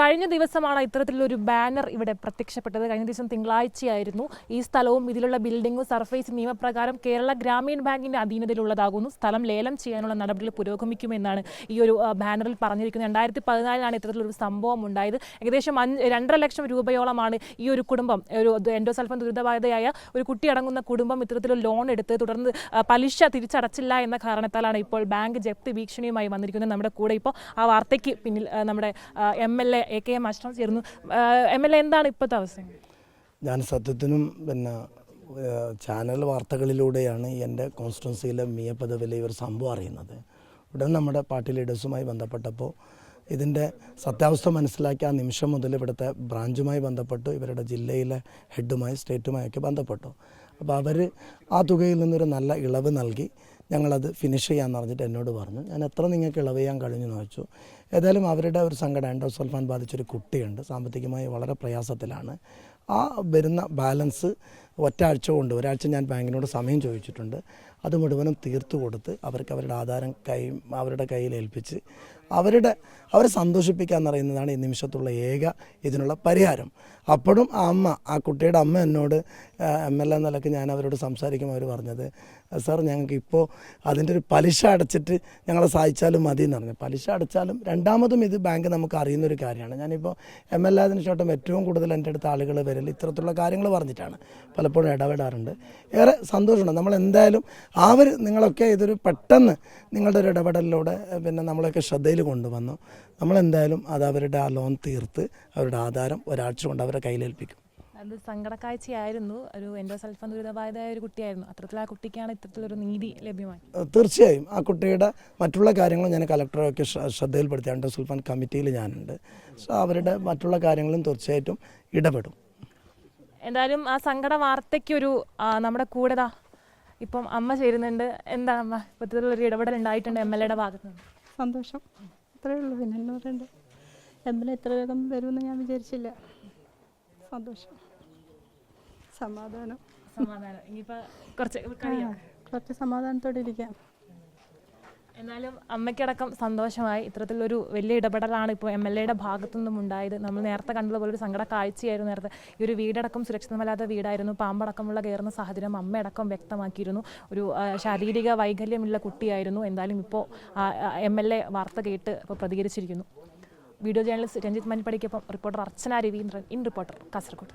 കഴിഞ്ഞ ദിവസമാണ് ഇത്തരത്തിലൊരു ബാനർ ഇവിടെ പ്രത്യക്ഷപ്പെട്ടത്. കഴിഞ്ഞ ദിവസം തിങ്കളാഴ്ചയായിരുന്നു ഈ സ്ഥലവും ഇതിലുള്ള ബിൽഡിംഗും സർഫേസ് നിയമപ്രകാരം കേരള ഗ്രാമീൺ ബാങ്കിന്റെ അധീനതയിലുള്ളതാകുന്നു. സ്ഥലം ലേലം ചെയ്യാനുള്ള നടപടികൾ പുരോഗമിക്കുമെന്നാണ് ഈ ഒരു ബാനറിൽ പറഞ്ഞിരിക്കുന്നത്. രണ്ടായിരത്തി പതിനാലിലാണ് ഇത്തരത്തിലൊരു സംഭവം ഉണ്ടായത്. ഏകദേശം അഞ്ച് രണ്ടര ലക്ഷം രൂപയോളമാണ് ഈ ഒരു കുടുംബം ഒരു എൻഡോസൾഫൻ ദുരിതബാധിതയായ ഒരു കുട്ടി അടങ്ങുന്ന കുടുംബം ഇത്തരത്തിലൊരു ലോൺ എടുത്ത് തുടർന്ന് പലിശ തിരിച്ചടച്ചില്ല എന്ന കാരണത്താലാണ് ഇപ്പോൾ ബാങ്ക് ജപ്തി വീക്ഷണിയുമായി വന്നിരിക്കുന്നത് നമ്മുടെ കൂടെ. ഇപ്പോൾ ആ വാർത്തയ്ക്ക് പിന്നിൽ നമ്മുടെ M L A A K M Ashraf ചേർന്നു. എം എൽ എ എന്താണ് ഇപ്പോഴത്തെ അവസ്ഥ? ഞാൻ സത്യത്തിനും പിന്നെ ചാനൽ വാർത്തകളിലൂടെയാണ് എന്റെ കോൺസ്റ്റിറ്റൻസിയിലെ മിയ പദവിയിലെ ഒരു സംഭവം അറിയുന്നത്. ഉടൻ നമ്മുടെ പാർട്ടി ലീഡേഴ്സുമായി ബന്ധപ്പെട്ടപ്പോൾ ഇതിന്റെ സത്യാവസ്ഥ മനസ്സിലാക്കി ആ നിമിഷം മുതൽ ഇവിടുത്തെ ബ്രാഞ്ചുമായി ബന്ധപ്പെട്ടു ഇവരുടെ ജില്ലയിലെ ഹെഡുമായി സ്റ്റേറ്റുമായൊക്കെ ബന്ധപ്പെട്ടു. അപ്പോൾ അവർ ആ തുകയിൽ നിന്നൊരു നല്ല ഇളവ് നൽകി. ഞങ്ങളത് ഫിനിഷ് ചെയ്യാമെന്ന് പറഞ്ഞിട്ട് എന്നോട് പറഞ്ഞു. ഞാൻ എത്ര നിങ്ങൾക്ക് ഇളവ് ചെയ്യാൻ കഴിഞ്ഞു എന്ന് ചോദിച്ചു. ഏതായാലും അവരുടെ ഒരു സങ്കടം. എൻഡോസൾഫാൻ ബാധിച്ചൊരു കുട്ടിയുണ്ട്. സാമ്പത്തികമായി വളരെ പ്രയാസത്തിലാണ്. ആ വരുന്ന ബാലൻസ് ഒറ്റാഴ്ച കൊണ്ട് ഒരാഴ്ച ഞാൻ ബാങ്കിനോട് സമയം ചോദിച്ചിട്ടുണ്ട്. അത് മുഴുവനും തീർത്തു കൊടുത്ത് അവർക്ക് അവരുടെ ആധാരം കൈ അവരുടെ കയ്യിൽ ഏൽപ്പിച്ച് അവരുടെ അവരെ സന്തോഷിപ്പിക്കുക എന്ന് പറയുന്നതാണ് ഈ നിമിഷത്തുള്ള ഏക ഇതിനുള്ള പരിഹാരം. അപ്പോഴും ആ അമ്മ ആ കുട്ടിയുടെ അമ്മ എന്നോട് എം എൽ എ നിലയ്ക്ക് ഞാൻ അവരോട് സംസാരിക്കുമ്പോൾ അവർ പറഞ്ഞത് സാർ ഞങ്ങൾക്ക് ഇപ്പോൾ അതിന്റെ ഒരു പലിശ അടച്ചിട്ട് ഞങ്ങളെ സഹായിച്ചാലും മതി എന്ന് പറഞ്ഞു. പലിശ അടച്ചാലും രണ്ടാമതും ഇത് ബാങ്ക് നമുക്ക് അറിയുന്ന ഒരു കാര്യമാണ്. ഞാനിപ്പോൾ എം എൽ എ അതിന് ശേഷം ഏറ്റവും കൂടുതൽ എന്റെ അടുത്ത് ആളുകൾ വരൽ ഇത്തരത്തിലുള്ള കാര്യങ്ങൾ പറഞ്ഞിട്ടാണ്. പലപ്പോഴും ഇടപെടാറുണ്ട്. ഏറെ സന്തോഷമുണ്ട്. നമ്മൾ എന്തായാലും അവർ നിങ്ങളൊക്കെ ഇതൊരു പെട്ടെന്ന് നിങ്ങളുടെ ഒരു ഇടപെടലിലൂടെ പിന്നെ നമ്മളൊക്കെ ശ്രദ്ധയിൽ കൊണ്ടുവന്നു. നമ്മളെന്തായാലും അത് അവരുടെ ആ ലോൺ തീർത്ത് അവരുടെ ആധാരം ഒരാഴ്ച കൊണ്ട് അവരുടെ കയ്യിലേൽപ്പിക്കും അത് സങ്കടക്കാഴ്ചയായിരുന്നു. ഒരു എൻഡോസൾഫൻ ദുരിതബാധിതയായ ഒരു കുട്ടിയായിരുന്നു. അത്തരത്തിൽ ആ കുട്ടിക്കാണ് ഇത്തരത്തിലൊരു നീതി ലഭ്യമായി. തീർച്ചയായും. ആ കുട്ടിയുടെ മറ്റുള്ള കാര്യങ്ങൾ ഞാൻ കലക്ടറൊക്കെ ശ്രദ്ധയിൽപ്പെടുത്തി. എന്റെ സുൽഫാൻ കമ്മിറ്റിയിൽ ഞാനുണ്ട്. സോ അവരുടെ മറ്റുള്ള കാര്യങ്ങളും തീർച്ചയായിട്ടും ഇടപെടും. എന്തായാലും ആ സങ്കട വാർത്തയ്ക്കൊരു നമ്മുടെ കൂടെ ദാ ഇപ്പം അമ്മ ചേരുന്നുണ്ട്. എന്താ അമ്മ? ഇത്തരത്തിലൊരു ഇടപെടൽ ഉണ്ടായിട്ടുണ്ട് എം എൽ എയുടെ ഭാഗത്ത് നിന്ന്. സന്തോഷം. അത്രേ ഉള്ളൂ. പിന്നെ എന്ന് പറയണ്ടേ? എം എൽ എ ഇത്ര വേഗം വരുമെന്ന് ഞാൻ വിചാരിച്ചില്ല. സന്തോഷം. സമാധാനം. സമാധാനം. ഇനിയിപ്പോൾ കുറച്ച് കുറച്ച് സമാധാനത്തോടെ ഇരിക്കാം. എന്നാലും അമ്മയ്ക്കടക്കം സന്തോഷമായി ഇത്തരത്തിലൊരു വലിയ ഇടപെടലാണ് ഇപ്പോൾ എം എൽ എയുടെ ഭാഗത്തു നിന്നും ഉണ്ടായത്. നമ്മൾ നേരത്തെ കണ്ടതുപോലെ ഒരു സങ്കട കാഴ്ചയായിരുന്നു നേരത്തെ. ഈ ഒരു വീടടക്കം സുരക്ഷിതമല്ലാത്ത വീടായിരുന്നു. പാമ്പടക്കമുള്ള കയറുന്ന സാഹചര്യം അമ്മയടക്കം വ്യക്തമാക്കിയിരുന്നു. ഒരു ശാരീരിക വൈകല്യമുള്ള കുട്ടിയായിരുന്നു. എന്തായാലും ഇപ്പോൾ എം എൽ എ വാർത്ത കേട്ട് ഇപ്പോൾ പ്രതികരിച്ചിരിക്കുന്നു. Video journalist Ranjith മൻപടിക്കൊപ്പം reporter Archana Raveendran. In reporter Kasaragod.